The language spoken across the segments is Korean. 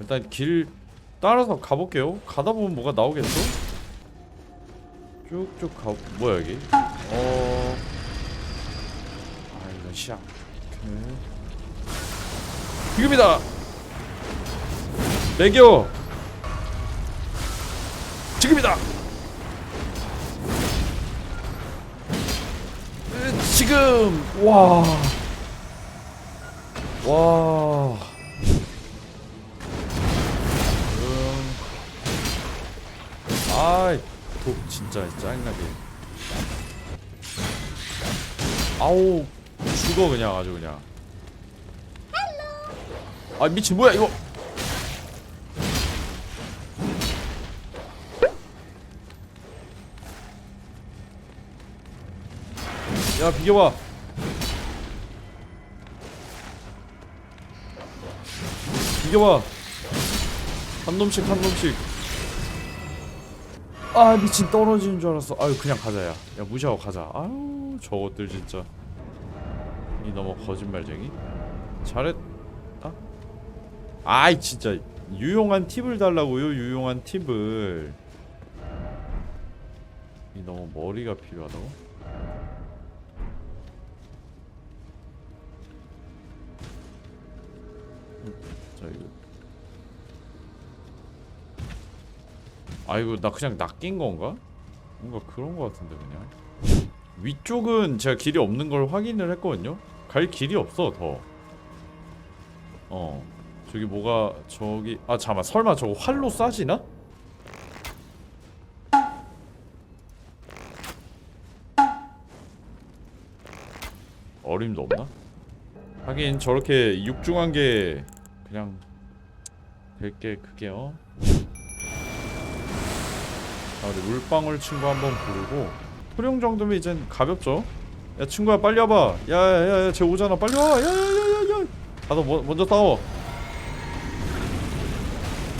일단 길 따라서 가볼게요. 가다 보면 뭐가 나오겠죠? 쭉쭉 가 뭐야 여기? 어. 아 이거 시작. 지금이다. 내겨. 지금이다. 으, 지금 와. 와. 아이, 독 진짜 짜증나게. 아우, 죽어 그냥 아주 그냥. 아 미친 뭐야 이거? 야 비켜봐. 비켜봐. 한 놈씩 한 놈씩. 아 미친 떨어지는 줄 알았어. 아유 그냥 가자 야. 야 무시하고 가자. 아유 저것들 진짜. 이 너무 거짓말쟁이. 잘했다. 아이 진짜 유용한 팁을 달라고요. 유용한 팁을. 이 너무 머리가 필요하다고. 아이고 나 그냥 낚인 건가? 뭔가 그런 거 같은데 그냥 위쪽은 제가 길이 없는 걸 확인을 했거든요 갈 길이 없어 더어 저기 뭐가 저기 아 잠깐만 설마 저거 활로 쏴지나? 어림도 없나? 하긴 저렇게 육중한 게 그냥 될 게 그게요. 자 우리 물방울 친구 한번 부르고 소룡 정도면 이젠 가볍죠. 야 친구야 빨리 와봐. 야야야야 쟤 오잖아 빨리 와. 야야야야야. 가서 뭐, 먼저 싸워.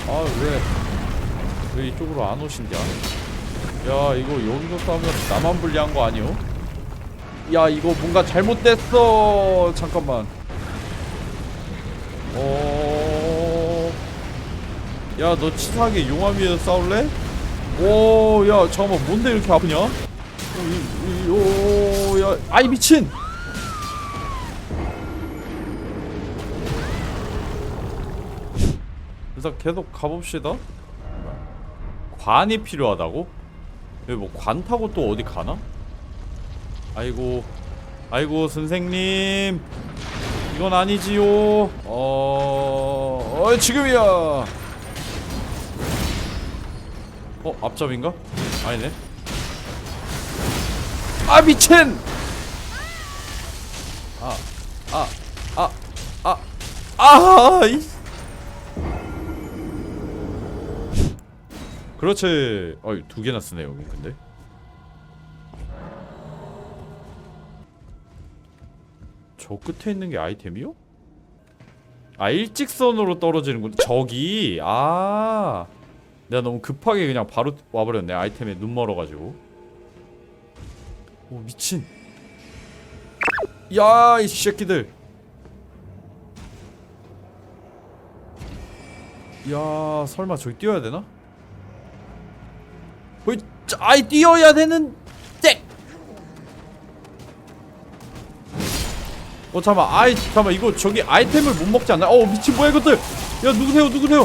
아 왜? 왜 이쪽으로 안 오신냐? 야 이거 여기서 싸우면 나만 불리한 거 아니오? 야 이거 뭔가 잘못됐어. 잠깐만. 어. 야, 너 치사하게 용암 위에서 싸울래? 오, 야, 잠깐만, 뭔데 이렇게 아프냐? 오, 야, 아이 미친! 일단 계속 가봅시다. 관이 필요하다고? 여기 뭐 관 타고 또 어디 가나? 아이고, 아이고 선생님. 이건 아니지요. 어, 어 지금이야. 어 앞잡인가? 아니네. 아 미친. 아, 아, 아, 아, 아, 이. 그렇지. 어이 두 개나 쓰네 여기 근데. 저 끝에 있는 게 아이템이요? 아 일직선으로 떨어지는군 저기 아 내가 너무 급하게 그냥 바로 와버렸네 아이템에 눈 멀어가지고. 오 미친. 야 이 새끼들. 야 설마 저기 뛰어야 되나? 어이 짜- 아이 뛰어야 되는 땡 어 잠깐만 아이 잠깐만 이거 저기 아이템을 못 먹지 않나? 어 미친 뭐야 이것들? 야 누구세요 누구세요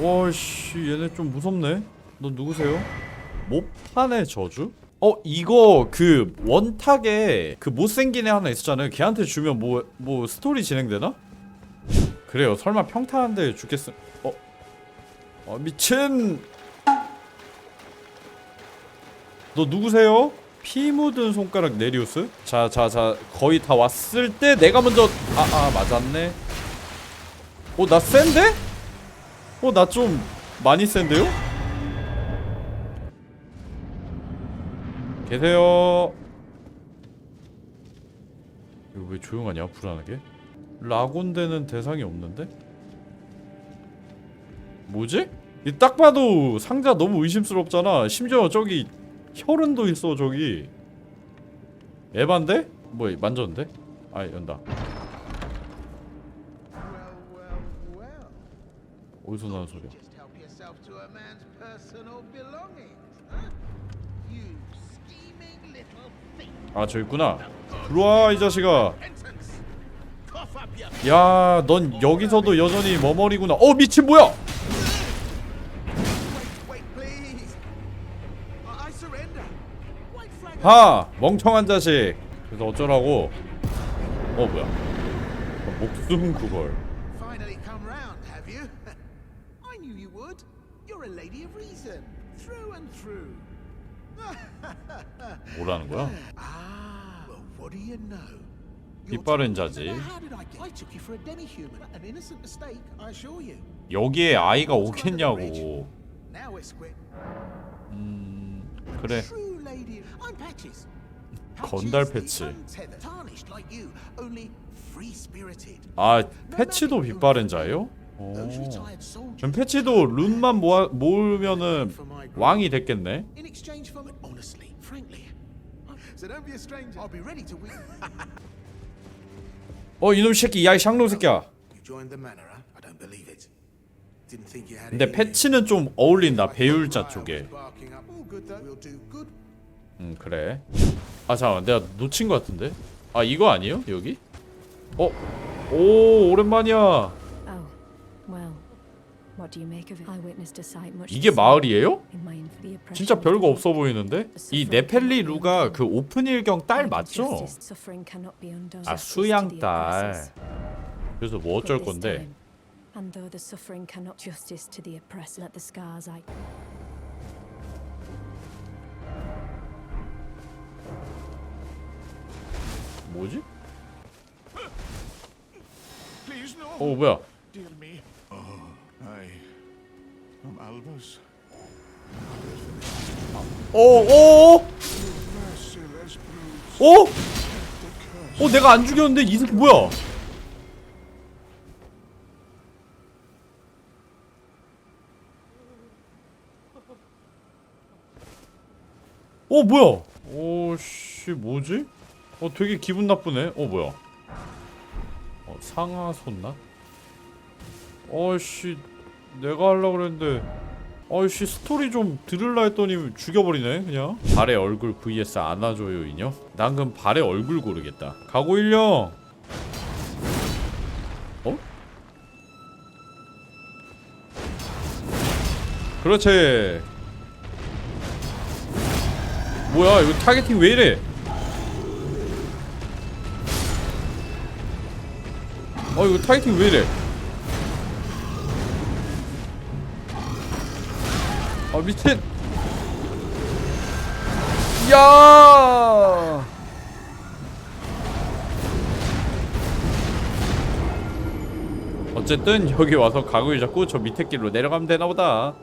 와씨 얘네 좀 무섭네 너 누구세요? 모판의 저주? 어 이거 그 원탁에 그 못생긴 애 하나 있었잖아요 걔한테 주면 뭐뭐 스토리 진행되나? 그래요 설마 평타한데 죽겠음 어? 어 미친 너 누구세요? 피 묻은 손가락 네리우스 자자자 거의 다 왔을 때 내가 먼저 아아 맞았네 어 나 센데? 어 나 좀 많이 센데요? 계세요 이거 왜 조용하냐 불안하게 라곤데는 대상이 없는데? 뭐지? 이 딱 봐도 상자 너무 의심스럽잖아 심지어 저기 혈흔도 있어 저기 에반데? 뭐 만졌는데? 아 연다 어디서 나는 소리야. 아 저기 있구나 들어와 이 자식아 야 넌 여기서도 여전히 머머리구나 어 미친 뭐야. 하 멍청한 자식 그래서 어쩌라고 어 뭐야 어, 목숨 그걸 knew you would. You're a lady of reason, through and through. 뭐라는 거야 Ah, well, what do you know? 빛바랜 자지 I took you for a demi-human. An innocent mistake, I assure you. 여기에 아이가 오겠냐고 Now we're square. 음 그래 True lady. I'm Patches. 건달 패치. 아 패치도 빛바랜 자예요? 어. 그럼 패치도 룬만 모아, 모으면은 왕이 됐겠네. 어 이놈 새끼 야이 샹로 새끼야 근데. 패치는 좀 어울린다 배율자 쪽에. 음 그래 아 잠깐만 내가 놓친 것 같은데 아 이거 아니에요 여기? 어? 오 오랜만이야 이게 마을이에요? 진짜 별거 없어 보이는데? 이 네펠리 루가 그 오픈일경 딸 맞죠? 아 수양 딸. 그래서 뭐 어쩔 this 건데 뭐지? 어 뭐야 Merciless brutes. 어? The curse. 어 내가 안 죽였는데 이 새끼 뭐야 어 뭐야 오씨 뭐지? 어 되게 기분 나쁘네 어 뭐야 어 상하 손나? 어씨 내가 하려고 그랬는데. 어이씨 스토리 좀 들을라 했더니 죽여버리네 그냥. 발의 얼굴 vs 안아줘요 인형? 난 그럼 발의 얼굴 고르겠다. 가고 일령 어? 그렇지. 뭐야 이거 타겟팅 왜 이래? 어 이거 타겟팅 왜 이래 아 미친 야! 어쨌든 여기 와서 가구이 잡고 저 밑에 길로 내려가면 되나 보다